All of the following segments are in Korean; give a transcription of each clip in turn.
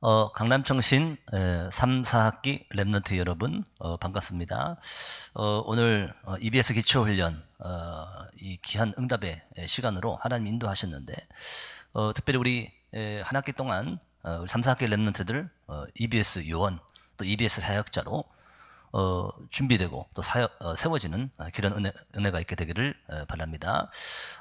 어, 강남청신 에, 3, 4학기 랩런트 여러분 어, 반갑습니다. 어, 오늘 어, EBS 기초훈련 어, 이 귀한 응답의 에, 시간으로 하나님 인도하셨는데 어, 특별히 우리 에, 한 학기 동안 어, 우리 3, 4학기 랩런트들 어, EBS 요원 또 EBS 사역자로 어, 준비되고 또 사역, 어, 세워지는 어, 그런 은혜, 은혜가 있게 되기를 어, 바랍니다.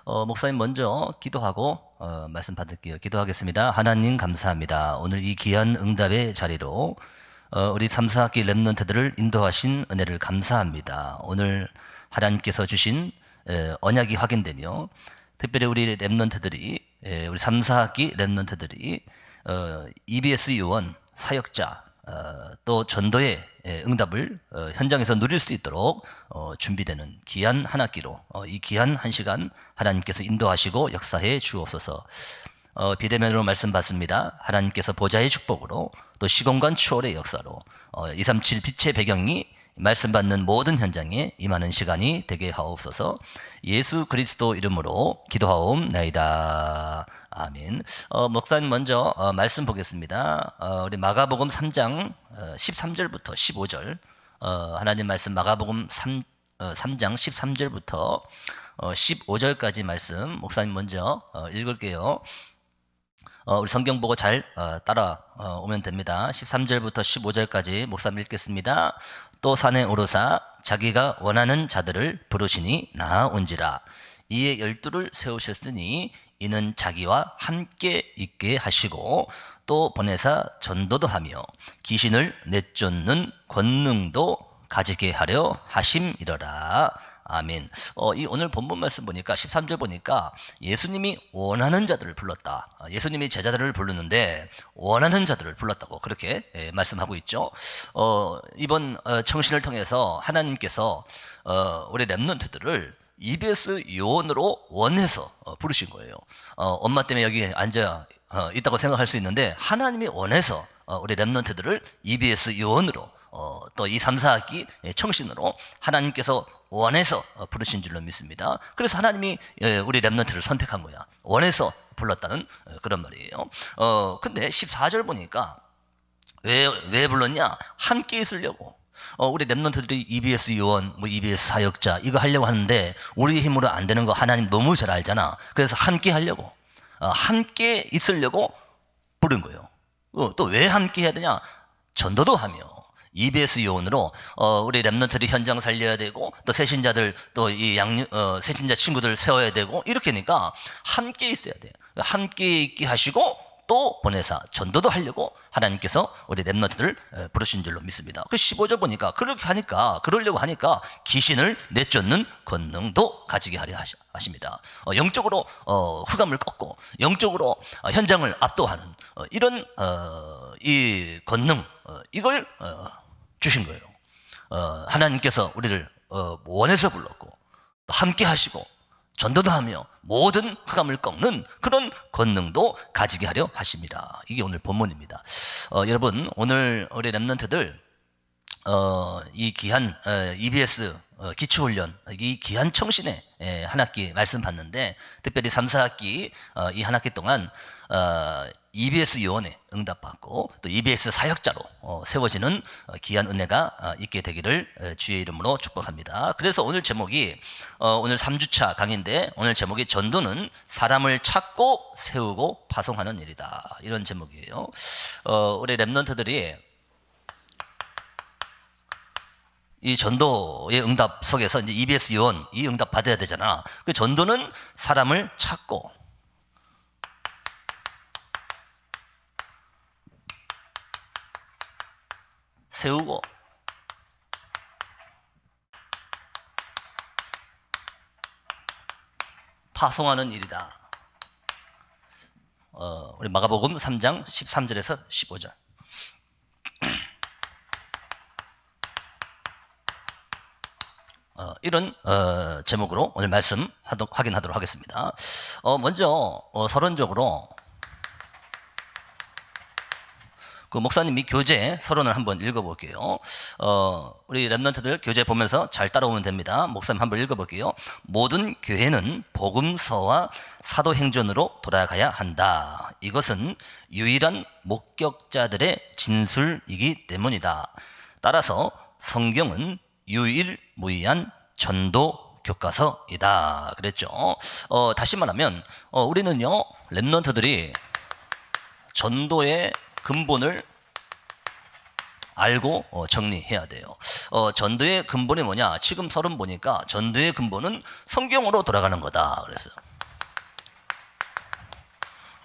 어, 목사님 먼저 기도하고 어, 말씀 받을게요. 기도하겠습니다. 하나님 감사합니다. 오늘 이 귀한 응답의 자리로 어, 우리 3, 4학기 랩런트들을 인도하신 은혜를 감사합니다. 오늘 하나님께서 주신 에, 언약이 확인되며 특별히 우리 랩런트들이 에, 우리 3, 4학기 랩런트들이 어, EBS 요원 사역자 어, 또 전도의 예, 응답을 어, 현장에서 누릴 수 있도록 어, 준비되는 귀한 한 학기로 어, 이 귀한 한 시간 하나님께서 인도하시고 역사해 주옵소서. 어, 비대면으로 말씀 받습니다. 하나님께서 보좌의 축복으로 또 시공간 추월의 역사로 어, 237 빛의 배경이 말씀 받는 모든 현장에 임하는 시간이 되게 하옵소서. 예수 그리스도 이름으로 기도하옵나이다. 아멘. 어, 목사님 먼저 어, 말씀 보겠습니다. 어, 우리 마가복음 3장 어, 13절부터 15절 어, 하나님 말씀 마가복음 3, 어, 3장 13절부터 어, 15절까지 말씀 목사님 먼저 어, 읽을게요. 어, 우리 성경 보고 잘 어, 따라 어, 오면 됩니다. 13절부터 15절까지 목사님 읽겠습니다. 또 산에 오르사 자기가 원하는 자들을 부르시니 나아온지라 이에 열두를 세우셨으니 이는 자기와 함께 있게 하시고 또 보내사 전도도 하며 귀신을 내쫓는 권능도 가지게 하려 하심이러라. 아멘. 어, 이 오늘 본문 말씀 보니까 13절 보니까 예수님이 원하는 자들을 불렀다. 아, 예수님이 제자들을 부르는데 원하는 자들을 불렀다고 그렇게 예, 말씀하고 있죠. 어, 이번 어, 청신을 통해서 하나님께서 어, 우리 랩런트들을 EBS 요원으로 원해서 어, 부르신 거예요. 어, 엄마 때문에 여기 앉아 어, 있다고 생각할 수 있는데 하나님이 원해서 어, 우리 랩런트들을 EBS 요원으로 어, 또이 3, 4학기 청신으로 하나님께서 원해서 어, 부르신 줄로 믿습니다. 그래서 하나님이 예, 우리 랩런트를 선택한 거야. 원해서 불렀다는 어, 그런 말이에요. 어, 근데 14절 보니까 왜, 왜 불렀냐? 함께 있으려고. 어, 우리 랩런트들이 EBS 요원, 뭐 EBS 사역자, 이거 하려고 하는데, 우리 힘으로 안 되는 거 하나님 너무 잘 알잖아. 그래서 함께 하려고. 어, 함께 있으려고 부른 거예요. 어, 또왜 함께 해야 되냐? 전도도 하며, EBS 요원으로, 어, 우리 랩런트들이 현장 살려야 되고, 또 새신자들, 또 이 양, 어, 새신자 친구들 세워야 되고, 이렇게니까 함께 있어야 돼요. 함께 있게 하시고, 또 보내사 전도도 하려고 하나님께서 우리 랩너트들을 에, 부르신 줄로 믿습니다. 그 15절 보니까 그렇게 하니까 그러려고 하니까 귀신을 내쫓는 권능도 가지게 하려 하십니다. 어, 영적으로 어, 흑암을 꺾고 영적으로 어, 현장을 압도하는 어, 이런 어, 이 권능 어, 이걸 어, 주신 거예요. 어, 하나님께서 우리를 어, 원해서 불렀고 또 함께 하시고 전도도 하며 모든 흑암을 꺾는 그런 권능도 가지게 하려 하십니다. 이게 오늘 본문입니다. 어, 여러분 오늘 우리 랩런트들 어, 이 귀한 어, EBS 어, 기초훈련 이 귀한 청신의 예, 한 학기 말씀 받는데 특별히 3, 4학기 어, 이 한 학기 동안 어, EBS 요원에 응답받고 또 EBS 사역자로 어, 세워지는 어, 귀한 은혜가 어, 있게 되기를 어, 주의 이름으로 축복합니다. 그래서 오늘 제목이 어, 오늘 3주차 강의인데 오늘 제목이 전도는 사람을 찾고 세우고 파송하는 일이다. 이런 제목이에요. 어, 우리 랩런트들이 이 전도의 응답 속에서 이제 EBS 요원 이 응답 받아야 되잖아. 그 전도는 사람을 찾고 세우고 파송하는 일이다. 어, 우리 마가복음 3장 13절에서 15절. 어, 이런 어, 제목으로 오늘 말씀 하도, 확인하도록 하겠습니다. 어, 먼저 어, 서론적으로 그 목사님이 교재 서론을 한번 읽어볼게요. 어, 우리 랩런트들 교재 보면서 잘 따라오면 됩니다. 목사님 한번 읽어볼게요. 모든 교회는 복음서와 사도행전으로 돌아가야 한다. 이것은 유일한 목격자들의 진술이기 때문이다. 따라서 성경은 유일무이한 전도 교과서이다. 그랬죠. 어, 다시 말하면 어, 우리는요 랩런트들이 전도의 근본을 알고 어, 정리해야 돼요. 어, 전도의 근본이 뭐냐? 지금 서론 보니까 전도의 근본은 성경으로 돌아가는 거다. 그랬어요.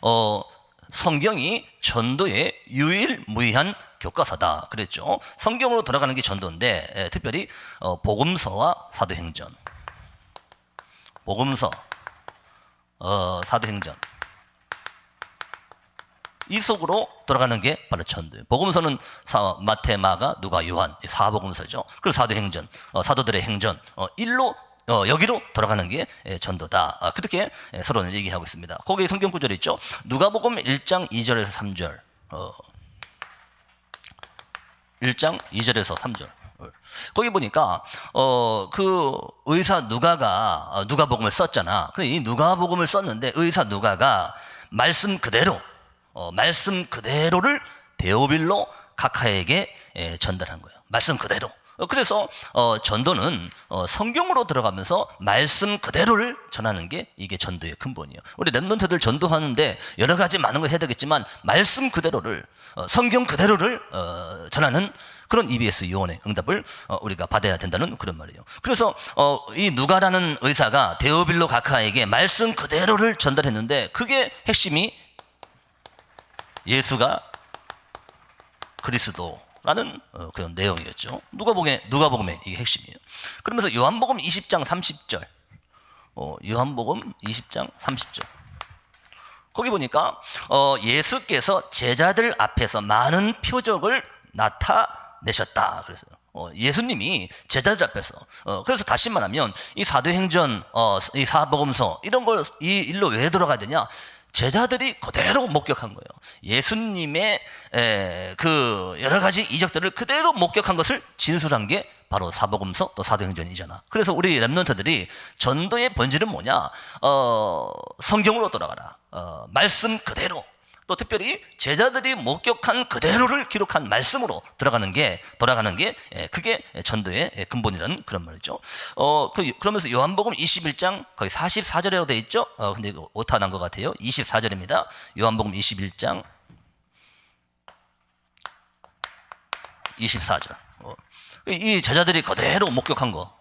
어, 성경이 전도의 유일무이한 교과서다. 그랬죠. 성경으로 돌아가는 게 전도인데 예, 특별히 어, 복음서와 사도행전, 복음서, 어, 사도행전 이 속으로 돌아가는 게 바로 전도예요. 복음서는 사, 마태, 마가, 누가, 요한 이 사복음서죠. 그리고 사도행전, 어, 사도들의 행전 어, 일로 어, 여기로 돌아가는 게 예, 전도다. 아, 그렇게 예, 서론을 얘기하고 있습니다. 거기 성경 구절이 있죠. 누가복음 1장 2절에서 3절. 어, 1장 2절에서 3절. 거기 보니까 어 그 의사 누가가 어, 누가복음을 썼잖아. 근데 이 누가복음을 썼는데 의사 누가가 말씀 그대로 어 말씀 그대로를 데오빌로 카카에게 예, 전달한 거예요. 말씀 그대로. 어, 그래서 어, 전도는 어, 성경으로 들어가면서 말씀 그대로를 전하는 게 이게 전도의 근본이에요. 우리 랩런트들 전도하는데 여러 가지 많은 걸 해야 되겠지만 말씀 그대로를 어, 성경 그대로를 어, 전하는 그런 EBS 요원의 응답을 어, 우리가 받아야 된다는 그런 말이에요. 그래서 어, 이 누가라는 의사가 데오빌로 가카에게 말씀 그대로를 전달했는데 그게 핵심이 예수가 그리스도라는 어, 그런 내용이었죠. 누가복음의 누가복음의 이게 핵심이에요. 그러면서 요한복음 20장 30절, 어, 요한복음 20장 30절. 거기 보니까 어, 예수께서 제자들 앞에서 많은 표적을 나타내셨다. 그래서 어, 예수님이 제자들 앞에서 어, 그래서 다시 말하면 이 사도행전, 어, 이 사복음서 이런 걸 이 일로 왜 들어가야 되냐? 제자들이 그대로 목격한 거예요. 예수님의 에, 그 여러 가지 이적들을 그대로 목격한 것을 진술한 게 바로 사복음서 또 사도행전이잖아. 그래서 우리 랩런트들이 전도의 본질은 뭐냐? 어, 성경으로 돌아가라. 어, 말씀 그대로. 또 특별히 제자들이 목격한 그대로를 기록한 말씀으로 들어가는 게 돌아가는 게 예, 그게 전도의 근본이라는 그런 말이죠. 어 그, 그러면서 요한복음 21장 거의 44절이라고 돼 있죠. 어 근데 오타 난 것 같아요. 24절입니다. 요한복음 21장 24절. 어, 이 제자들이 그대로 목격한 거.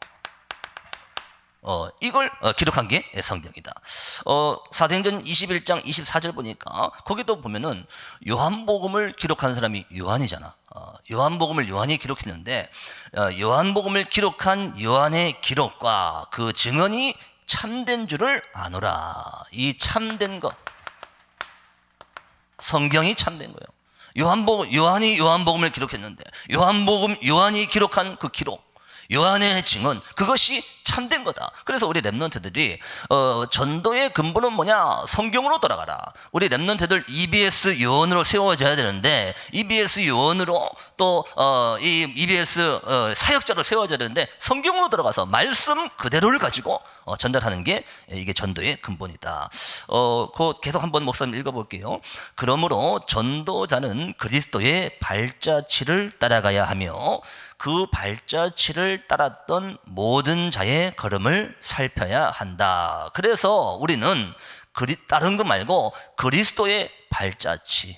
어, 이걸 어, 기록한 게 성경이다. 어, 사도행전 21장 24절 보니까 거기도 보면은 요한복음을 기록한 사람이 요한이잖아. 어, 요한복음을 요한이 기록했는데 어, 요한복음을 기록한 요한의 기록과 그 증언이 참된 줄을 아노라. 이 참된 것. 성경이 참된 거예요. 요한복음 요한이 요한복음을 기록했는데 요한복음 요한이 기록한 그 기록 요한의 증언 그것이 참된 거다. 그래서 우리 랩런트들이 어, 전도의 근본은 뭐냐? 성경으로 돌아가라. 우리 랩런트들 EBS 요원으로 세워져야 되는데 EBS 요원으로 또이 어, EBS 어, 사역자로 세워져야 되는데 성경으로 들어가서 말씀 그대로를 가지고 어, 전달하는 게 이게 전도의 근본이다. 어, 그 계속 한번 목사님 읽어볼게요. 그러므로 전도자는 그리스도의 발자취를 따라가야 하며 그 발자취를 따랐던 모든 자의 걸음을 살펴야 한다. 그래서 우리는 그리, 다른 거 말고 그리스도의 발자취.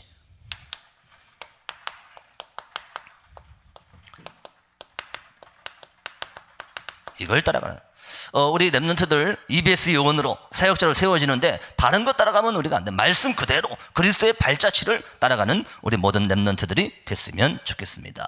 이걸 따라가는. 어, 우리 랩런트들 EBS 요원으로 사역자로 세워지는데 다른 것 따라가면 우리가 안 돼. 말씀 그대로 그리스도의 발자취를 따라가는 우리 모든 랩런트들이 됐으면 좋겠습니다.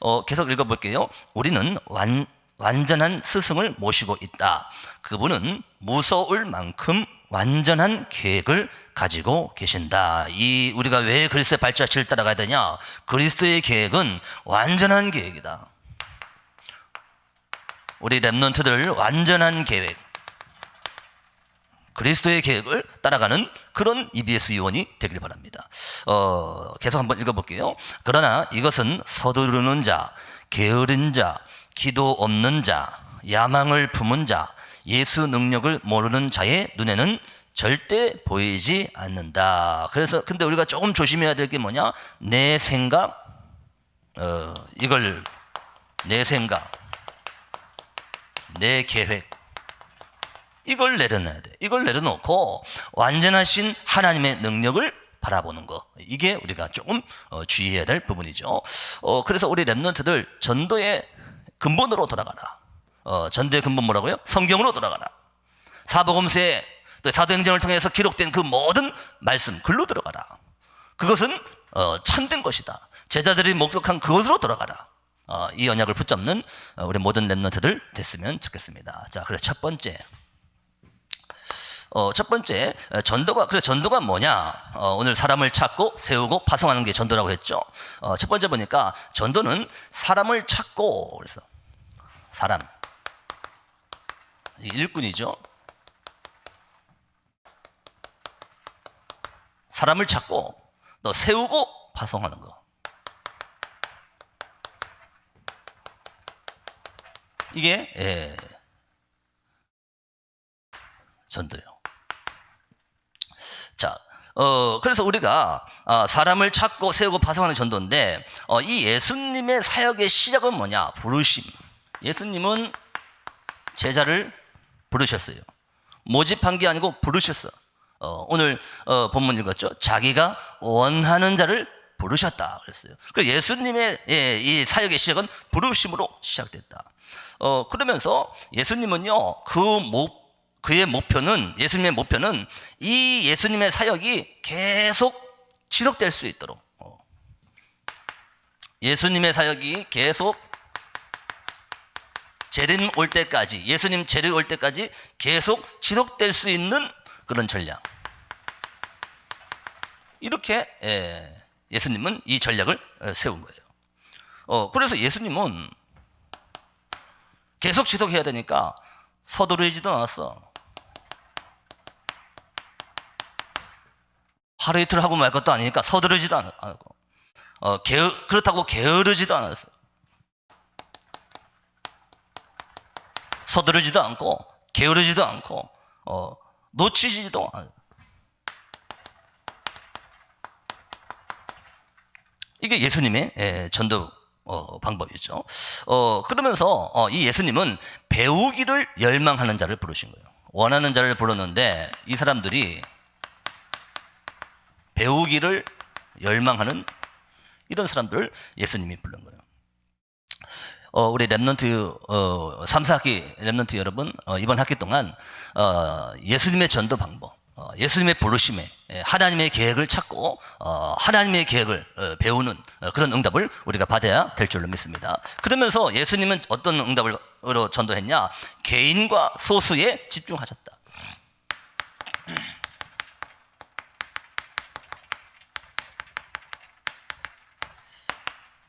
어, 계속 읽어볼게요. 우리는 완, 완전한 스승을 모시고 있다. 그분은 무서울 만큼 완전한 계획을 가지고 계신다. 이 우리가 왜 그리스도의 발자취를 따라가야 되냐? 그리스도의 계획은 완전한 계획이다. 우리 랩런트들 완전한 계획. 그리스도의 계획을 따라가는 그런 EBS 요원이 되길 바랍니다. 어, 계속 한번 읽어볼게요. 그러나 이것은 서두르는 자, 게으른 자, 기도 없는 자, 야망을 품은 자, 예수 능력을 모르는 자의 눈에는 절대 보이지 않는다. 그래서 근데 우리가 조금 조심해야 될 게 뭐냐? 내 생각, 어, 이걸 내 생각, 내 계획, 이걸 내려놔야 돼. 이걸 내려놓고 완전하신 하나님의 능력을 바라보는 거. 이게 우리가 조금 어, 주의해야 될 부분이죠. 어, 그래서 우리 랩런트들 전도의 근본으로 돌아가라. 어, 전도의 근본 뭐라고요? 성경으로 돌아가라. 사복음서에 또 사도행전을 통해서 기록된 그 모든 말씀 글로 들어가라. 그것은 어, 참된 것이다. 제자들이 목격한 그것으로 돌아가라. 어, 이 언약을 붙잡는 어, 우리 모든 랩런트들 됐으면 좋겠습니다. 자, 그래서 첫 번째. 어, 첫 번째, 어, 전도가, 그래, 전도가 뭐냐? 어, 오늘 사람을 찾고 세우고 파송하는 게 전도라고 했죠. 어, 첫 번째 보니까 전도는 사람을 찾고, 그래서 사람. 이 일꾼이죠. 사람을 찾고 또 세우고 파송하는 거. 이게 예, 전도요. 자, 어, 그래서 우리가 어, 사람을 찾고 세우고 파송하는 전도인데 어, 이 예수님의 사역의 시작은 뭐냐? 부르심. 예수님은 제자를 부르셨어요. 모집한 게 아니고 부르셨어. 어, 오늘 어, 본문 읽었죠. 자기가 원하는 자를 부르셨다 그랬어요. 그 예수님의 예, 이 사역의 시작은 부르심으로 시작됐다. 어, 그러면서 예수님은요 그 목, 그의 목표는 예수님의 목표는 이 예수님의 사역이 계속 지속될 수 있도록 어. 예수님의 사역이 계속 재림 올 때까지 예수님 재림 올 때까지 계속 지속될 수 있는 그런 전략. 이렇게 예, 예수님은 이 전략을 어, 세운 거예요. 어, 그래서 예수님은 계속 지속해야 되니까 서두르지도 않았어. 하루 이틀 하고 말 것도 아니니까 서두르지도 않- 않고, 어, 게으, 그렇다고 게으르지도 않았어. 서두르지도 않고, 게으르지도 않고, 어, 놓치지도 않 이게 예수님의 예, 전도 어, 방법이죠. 어, 그러면서 어, 이 예수님은 배우기를 열망하는 자를 부르신 거예요. 원하는 자를 부르는데 이 사람들이 배우기를 열망하는 이런 사람들 예수님이 부른 거예요. 어, 우리 랩런트 어, 3, 4학기 랩런트 여러분 어, 이번 학기 동안 어, 예수님의 전도 방법 어, 예수님의 부르심에 예, 하나님의 계획을 찾고 어, 하나님의 계획을 어, 배우는 어, 그런 응답을 우리가 받아야 될 줄로 믿습니다. 그러면서 예수님은 어떤 응답으로 전도했냐? 개인과 소수에 집중하셨다.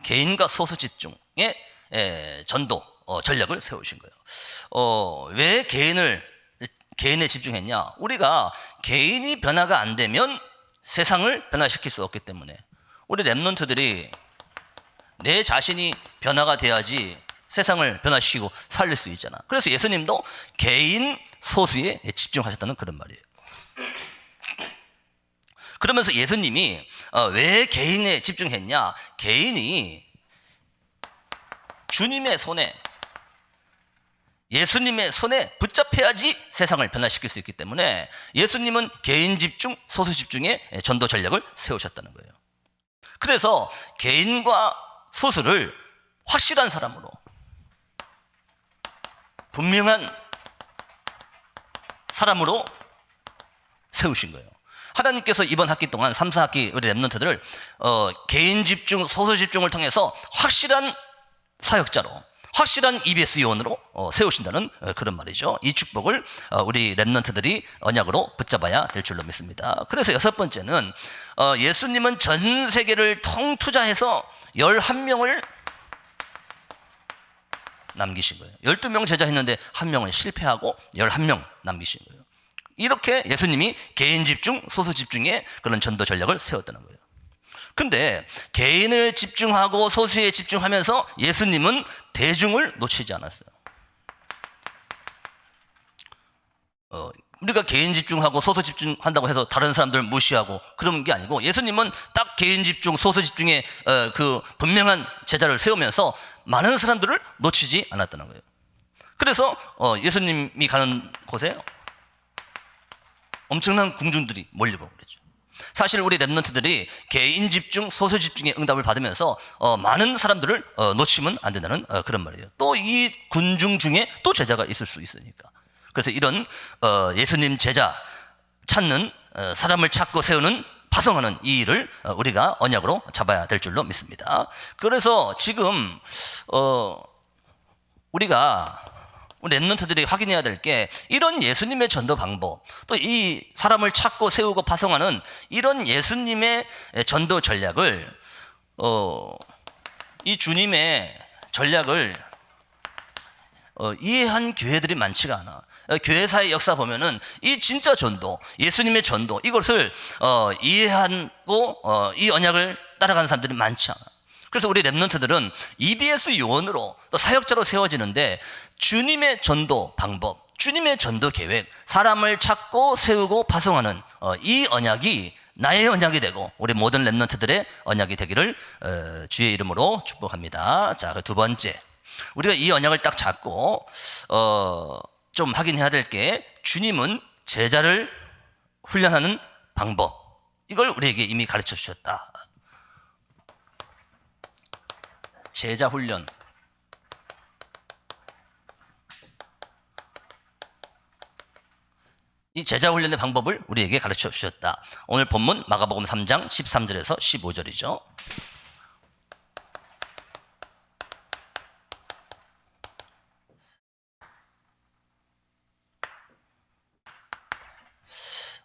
개인과 소수 집중의 에, 전도 어, 전략을 세우신 거예요. 어, 왜 개인을 개인에 집중했냐? 우리가 개인이 변화가 안 되면 세상을 변화시킬 수 없기 때문에 우리 랩런트들이 내 자신이 변화가 돼야지 세상을 변화시키고 살릴 수 있잖아. 그래서 예수님도 개인 소수에 집중하셨다는 그런 말이에요. 그러면서 예수님이 어, 왜 개인에 집중했냐? 개인이 주님의 손에 예수님의 손에 붙잡혀야지 세상을 변화시킬 수 있기 때문에 예수님은 개인 집중, 소수 집중의 전도 전략을 세우셨다는 거예요. 그래서 개인과 소수를 확실한 사람으로 분명한 사람으로 세우신 거예요. 하나님께서 이번 학기 동안 3, 4학기 우리 랩런트들을 어, 개인 집중, 소수 집중을 통해서 확실한 사역자로 확실한 EBS 요원으로 어, 세우신다는 어, 그런 말이죠. 이 축복을 어, 우리 랩런트들이 언약으로 붙잡아야 될 줄로 믿습니다. 그래서 여섯 번째는 어, 예수님은 전 세계를 통투자해서 11명을 남기신 거예요. 12명 제자 했는데 한 명은 실패하고 11명 남기신 거예요. 이렇게 예수님이 개인 집중, 소수 집중의 그런 전도 전략을 세웠다는 거예요. 근데 개인을 집중하고 소수에 집중하면서 예수님은 대중을 놓치지 않았어요. 어, 우리가 개인 집중하고 소수 집중한다고 해서 다른 사람들 무시하고 그런 게 아니고 예수님은 딱 개인 집중, 소수 집중의 어, 그 분명한 제자를 세우면서 많은 사람들을 놓치지 않았다는 거예요. 그래서 어, 예수님이 가는 곳에 엄청난 궁중들이 몰리고. 사실 우리 랩런트들이 개인 집중, 소수 집중의 응답을 받으면서 어, 많은 사람들을 어, 놓치면 안 된다는 어, 그런 말이에요. 또 이 군중 중에 또 제자가 있을 수 있으니까. 그래서 이런 어, 예수님 제자 찾는 어, 사람을 찾고 세우는 파송하는 이 일을 어, 우리가 언약으로 잡아야 될 줄로 믿습니다. 그래서 지금 어, 우리가 우리 랩런트들이 확인해야 될 게 이런 예수님의 전도 방법 또 이 사람을 찾고 세우고 파송하는 이런 예수님의 전도 전략을 어, 이 주님의 전략을 어, 이해한 교회들이 많지가 않아. 어, 교회사의 역사 보면은 이 진짜 전도, 예수님의 전도 이것을 어, 이해하고 어, 이 언약을 따라가는 사람들이 많지 않아. 그래서 우리 랩런트들은 EBS 요원으로 또 사역자로 세워지는데 주님의 전도 방법, 주님의 전도 계획, 사람을 찾고 세우고 파송하는 어, 이 언약이 나의 언약이 되고 우리 모든 랩런트들의 언약이 되기를 어, 주의 이름으로 축복합니다. 자, 그두 번째. 우리가 이 언약을 딱 잡고 어, 좀 확인해야 될 게 주님은 제자를 훈련하는 방법 이걸 우리에게 이미 가르쳐 주셨다. 제자 훈련. 이 제자 훈련의 방법을 우리에게 가르쳐 주셨다. 오늘 본문 마가복음 3장 13절에서 15절이죠.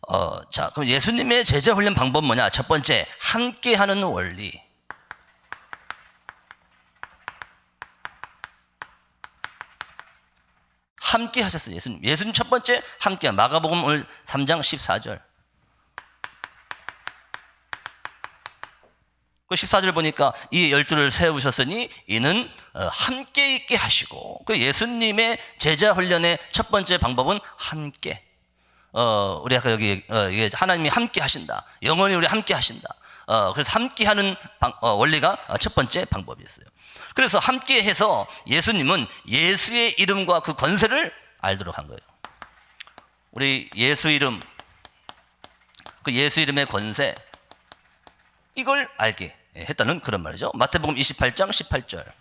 어, 자, 그럼 예수님의 제자 훈련 방법 뭐냐? 첫 번째, 함께 하는 원리. 함께 하셨어요. 예수님. 예수님 첫 번째 함께 마가복음 오늘 3장 14절. 그 14절 보니까 이 열두를 세우셨으니 이는 어, 함께 있게 하시고 그 예수님의 제자 훈련의 첫 번째 방법은 함께. 어, 우리 아까 여기 어, 이게 하나님이 함께 하신다. 영원히 우리 함께 하신다. 어, 그래서 함께 하는 방, 어, 원리가 어, 첫 번째 방법이었어요. 그래서 함께 해서 예수님은 예수의 이름과 그 권세를 알도록 한 거예요. 우리 예수 이름, 그 예수 이름의 권세, 이걸 알게 했다는 그런 말이죠. 마태복음 28장 18절.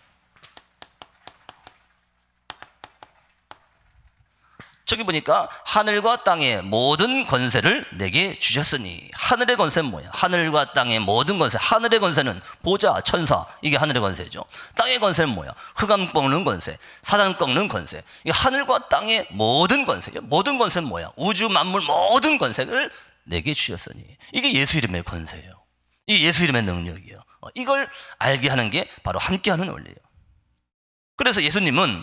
저기 보니까 하늘과 땅의 모든 권세를 내게 주셨으니 하늘의 권세는 뭐야? 하늘과 땅의 모든 권세. 하늘의 권세는 보좌, 천사 이게 하늘의 권세죠. 땅의 권세는 뭐야? 흑암 꺾는 권세, 사단 꺾는 권세. 이 하늘과 땅의 모든 권세. 모든 권세는 뭐야? 우주 만물 모든 권세를 내게 주셨으니 이게 예수 이름의 권세예요. 이 예수 이름의 능력이에요. 어, 이걸 알게 하는 게 바로 함께하는 원리예요. 그래서 예수님은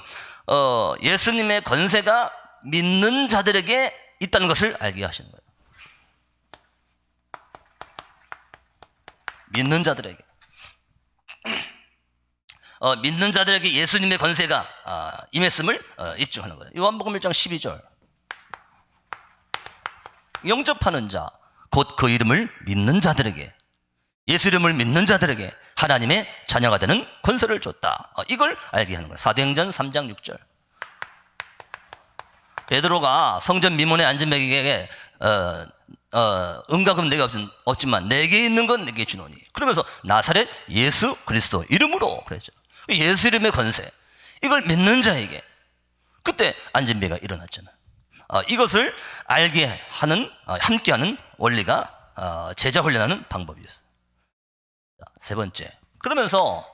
어, 예수님의 권세가 믿는 자들에게 있다는 것을 알게 하시는 거예요. 믿는 자들에게. 어, 믿는 자들에게 예수님의 권세가 어, 임했음을 어, 입증하는 거예요. 요한복음 1장 12절. 영접하는 자, 곧 그 이름을 믿는 자들에게 예수 이름을 믿는 자들에게 하나님의 자녀가 되는 권세를 줬다. 어, 이걸 알게 하는 거예요. 사도행전 3장 6절. 베드로가 성전 미문에 앉은 백에게 어, 어, 은가금 내게 없, 지만 내게 있는 건 내게 주노니. 그러면서 나사렛 예수 그리스도 이름으로 그랬죠. 예수 이름의 권세. 이걸 믿는 자에게 그때 안진배가 일어났잖아. 어, 이것을 알게 하는 어, 함께하는 원리가 어, 제자 훈련하는 방법이었어요 자, 세 번째. 그러면서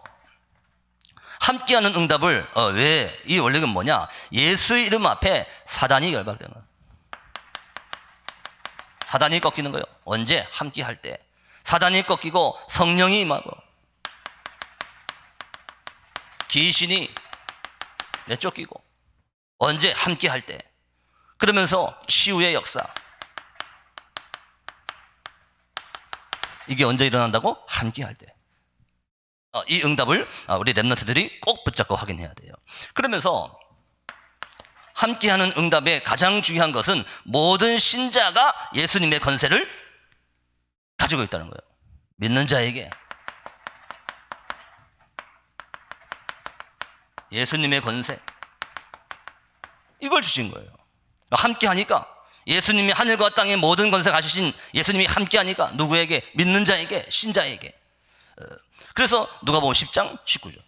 함께하는 응답을 어, 왜? 이 원리는 뭐냐? 예수 이름 앞에 사단이 열발되는 거예요. 사단이 꺾이는 거예요. 언제? 함께할 때. 사단이 꺾이고 성령이 임하고 귀신이 내쫓기고 언제? 함께할 때. 그러면서 치유의 역사. 이게 언제 일어난다고? 함께할 때. 어, 이 응답을 어, 우리 랩런트들이 꼭 붙잡고 확인해야 돼요. 그러면서 함께하는 응답의 가장 중요한 것은 모든 신자가 예수님의 권세를 가지고 있다는 거예요. 믿는 자에게 예수님의 권세 이걸 주신 거예요. 함께하니까 예수님이 하늘과 땅의 모든 권세 가지신 예수님이 함께하니까 누구에게 믿는 자에게 신자에게 어, 그래서 누가 보면 10장 19절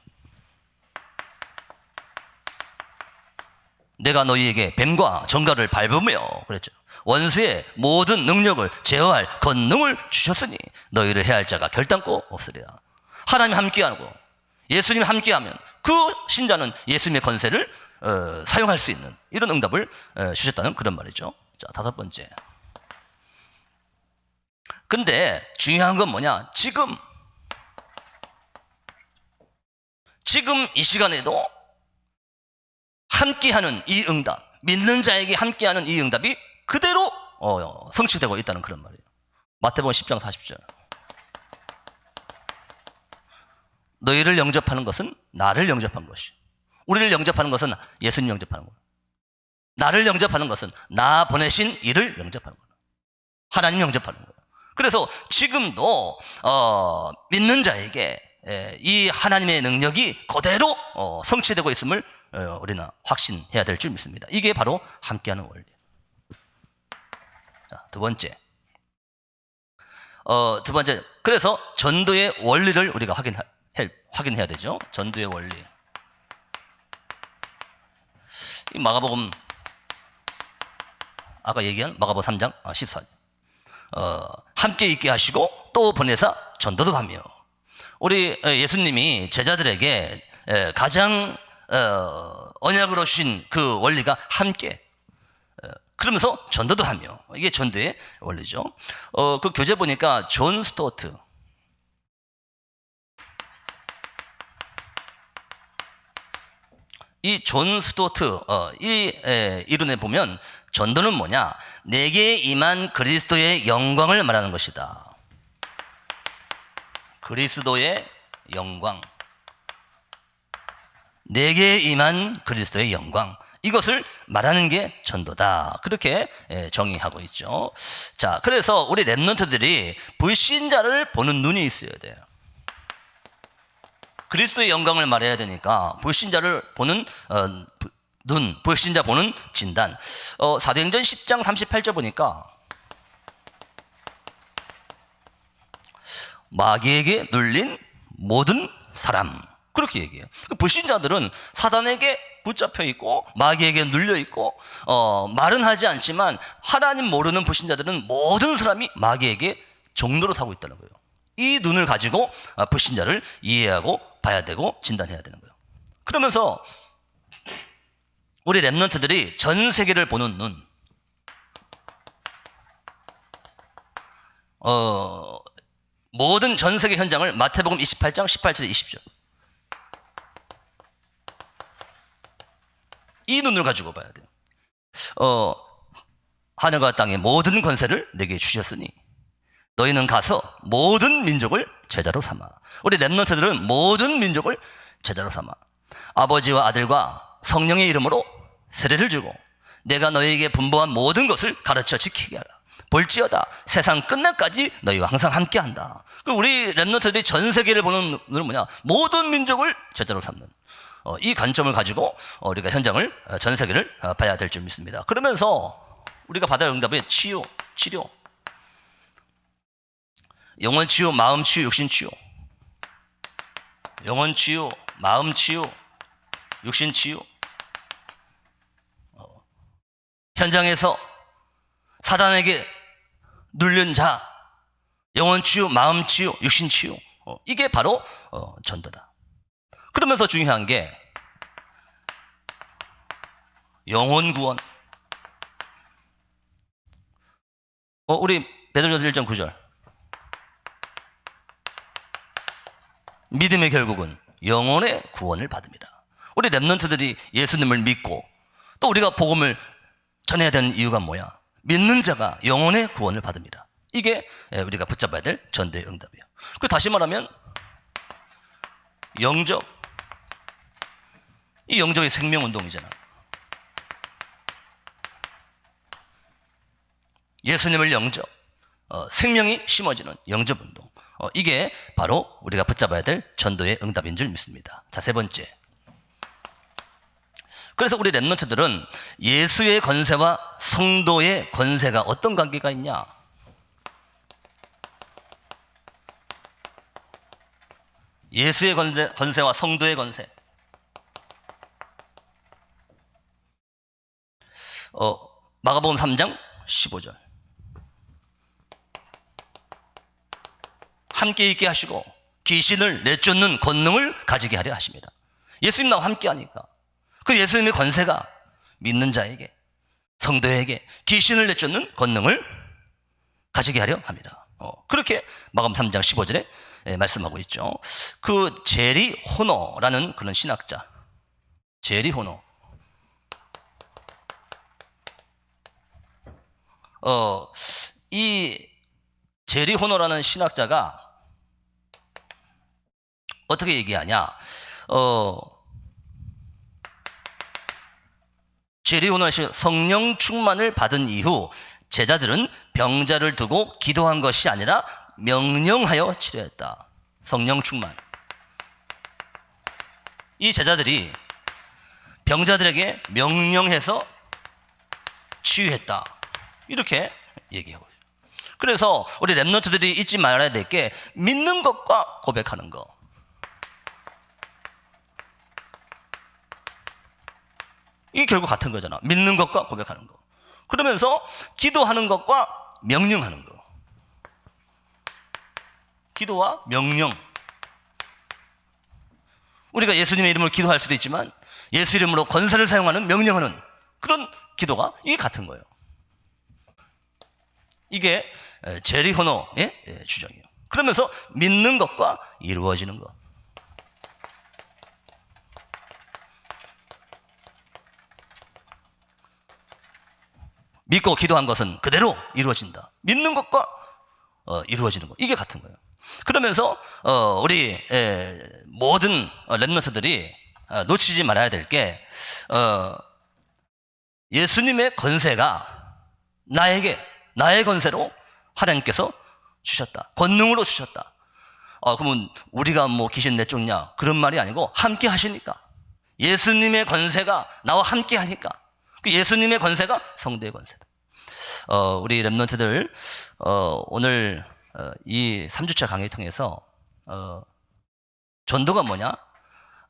내가 너희에게 뱀과 정갈을 밟으며 그랬죠. 원수의 모든 능력을 제어할 권능을 주셨으니 너희를 해할 자가 결단코 없으리라. 하나님 함께하고 예수님 함께하면 그 신자는 예수님의 권세를 어, 사용할 수 있는 이런 응답을 어, 주셨다는 그런 말이죠. 자 다섯 번째. 근데 중요한 건 뭐냐? 지금 지금 이 시간에도 함께하는 이 응답, 믿는 자에게 함께하는 이 응답이 그대로 어, 성취되고 있다는 그런 말이에요. 마태복음 10장 40절. 너희를 영접하는 것은 나를 영접한 것이. 우리를 영접하는 것은 예수님 영접하는 것. 나를 영접하는 것은 나 보내신 이를 영접하는 것. 하나님 영접하는 것. 그래서 지금도 어, 믿는 자에게 에, 이 하나님의 능력이 그대로 어, 성취되고 있음을 어, 우리는 확신해야 될 줄 믿습니다. 이게 바로 함께하는 원리. 자, 두 번째. 어, 두 번째. 그래서 전도의 원리를 우리가 확인하, 해- 확인해야 되죠. 전도의 원리. 이 마가복음 아까 얘기한 마가복음 3장 14절. 어, 함께 있게 하시고 또 보내사 전도도 가며 우리 어, 예수님이 제자들에게 에, 가장 어, 언약으로 주신 그 원리가 함께 어, 그러면서 전도도 하며 이게 전도의 원리죠. 어, 그 교재 보니까 존 스토트 이 존 스토트 어, 이 에, 이론에 보면 전도는 뭐냐? 내게 임한 그리스도의 영광을 말하는 것이다. 그리스도의 영광. 내게 임한 그리스도의 영광. 이것을 말하는 게 전도다. 그렇게 예, 정의하고 있죠. 자, 그래서 우리 랩런트들이 불신자를 보는 눈이 있어야 돼요. 그리스도의 영광을 말해야 되니까 불신자를 보는 어, 부- 눈, 불신자 보는 진단. 어, 사도행전 10장 38절 보니까 마귀에게 눌린 모든 사람 그렇게 얘기해요. 그 불신자들은 사단에게 붙잡혀 있고 마귀에게 눌려 있고 어, 말은 하지 않지만 하나님 모르는 불신자들은 모든 사람이 마귀에게 종로로 타고 있다는 거예요. 이 눈을 가지고 아, 불신자를 이해하고 봐야 되고 진단해야 되는 거예요. 그러면서 우리 랩런트들이 전 세계를 보는 눈, 어, 모든 전 세계 현장을 마태복음 28장 18절에 20절. 이 눈을 가지고 봐야 돼요. 어, 하늘과 땅의 모든 권세를 내게 주셨으니 너희는 가서 모든 민족을 제자로 삼아. 우리 랩런트들은 모든 민족을 제자로 삼아. 아버지와 아들과 성령의 이름으로 세례를 주고 내가 너희에게 분부한 모든 것을 가르쳐 지키게 하라. 볼지어다 세상 끝날까지 너희와 항상 함께한다. 그 우리 랩런트들이 전 세계를 보는 눈은 뭐냐? 모든 민족을 제자로 삼는 어, 이 관점을 가지고 어, 우리가 현장을 어, 전 세계를 어, 봐야 될 줄 믿습니다. 그러면서 우리가 받아야 할 응답의 치유, 치료, 영혼 치유, 마음 치유, 육신 치유. 영혼 치유, 마음 치유, 육신 치유. 어, 현장에서 사단에게 눌린 자, 영혼 치유, 마음 치유, 육신 치유. 어, 이게 바로 어, 전도다. 그러면서 중요한 게 영혼 구원. 어, 우리 베드로전서 1장 9절. 믿음의 결국은 영혼의 구원을 받습니다. 우리 랩런트들이 예수님을 믿고 또 우리가 복음을 전해야 되는 이유가 뭐야? 믿는 자가 영혼의 구원을 받습니다. 이게 예, 우리가 붙잡아야 될 전도의 응답이에요. 그 다시 말하면 영접. 이 영접이 생명운동이잖아. 예수님을 영접. 어, 생명이 심어지는 영접운동. 어, 이게 바로 우리가 붙잡아야 될 전도의 응답인 줄 믿습니다. 자, 세 번째. 그래서 우리 랩런트들은 예수의 권세와 성도의 권세가 어떤 관계가 있냐? 예수의 권세, 권세와 성도의 권세. 어, 마가복음 3장 15절. 함께 있게 하시고 귀신을 내쫓는 권능을 가지게 하려 하십니다. 예수님 나와 함께 하니까 그 예수님의 권세가 믿는 자에게 성도에게 귀신을 내쫓는 권능을 가지게 하려 합니다. 어, 그렇게 마감 3장 15절에 예, 말씀하고 있죠. 그 제리 호노라는 그런 신학자, 제리 호노. 어, 이 제리 호노라는 신학자가 어떻게 얘기하냐? 어, 제리 호노 씨 성령 충만을 받은 이후 제자들은 병자를 두고 기도한 것이 아니라 명령하여 치료했다. 성령 충만. 이 제자들이 병자들에게 명령해서 치유했다. 이렇게 얘기하고 있어요. 그래서 우리 랩런트들이 잊지 말아야 될 게 믿는 것과 고백하는 것. 이게 결국 같은 거잖아. 믿는 것과 고백하는 거. 그러면서 기도하는 것과 명령하는 거. 기도와 명령. 우리가 예수님의 이름으로 기도할 수도 있지만 예수 이름으로 권세를 사용하는 명령하는 그런 기도가 이게 같은 거예요. 이게 제리 호노의 주장이에요. 그러면서 믿는 것과 이루어지는 것. 믿고 기도한 것은 그대로 이루어진다. 믿는 것과 어, 이루어지는 것. 이게 같은 거예요. 그러면서 어, 우리 에, 모든 랩런트들이 어, 놓치지 말아야 될 게 어, 예수님의 권세가 나에게 나의 권세로 하나님께서 주셨다. 권능으로 주셨다. 어, 그러면 우리가 뭐 귀신 내쫓냐 그런 말이 아니고 함께 하시니까 예수님의 권세가 나와 함께 하니까 그 예수님의 권세가 성도의 권세다. 어, 우리 랩런트들 어, 오늘 어, 이 3주차 강의 통해서 어, 전도가 뭐냐?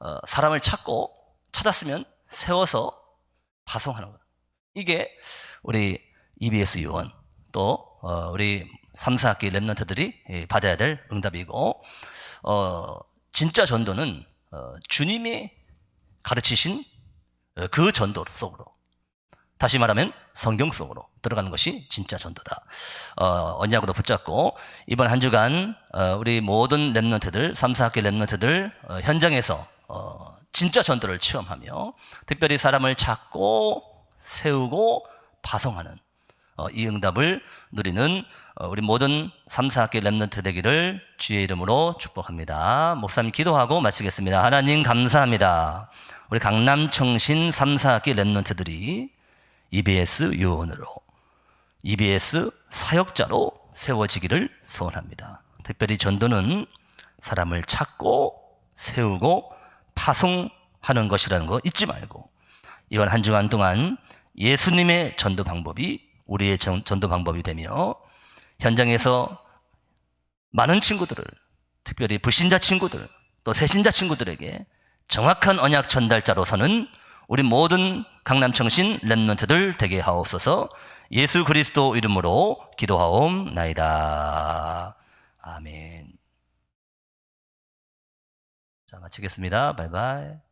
어, 사람을 찾고 찾았으면 세워서 파송하는 것. 이게 우리 EBS 요원 또 어, 우리 3, 4학기 랩런트들이 받아야 될 응답이고 어, 진짜 전도는 어, 주님이 가르치신 어, 그 전도 속으로 다시 말하면 성경 속으로 들어가는 것이 진짜 전도다. 어, 언약으로 붙잡고 이번 한 주간 어, 우리 모든 랩런트들, 3, 4학기 랩런트들 어, 현장에서 어, 진짜 전도를 체험하며 특별히 사람을 찾고 세우고 파송하는 어, 이 응답을 누리는 어, 우리 모든 3, 4학기 랩런트 되기를 주의 이름으로 축복합니다. 목사님 기도하고 마치겠습니다. 하나님 감사합니다. 우리 강남 청신 3, 4학기 랩런트들이 EBS 요원으로 EBS 사역자로 세워지기를 소원합니다. 특별히 전도는 사람을 찾고 세우고 파송하는 것이라는 거 잊지 말고 이번 한 주간 동안 예수님의 전도 방법이 우리의 전도 방법이 되며 현장에서 많은 친구들을 특별히 불신자 친구들 또 새신자 친구들에게 정확한 언약 전달자로서는 우리 모든 강남청신 랩런트들 되게 하옵소서 예수 그리스도 이름으로 기도하옵나이다. 아멘. 자, 마치겠습니다. 바이바이.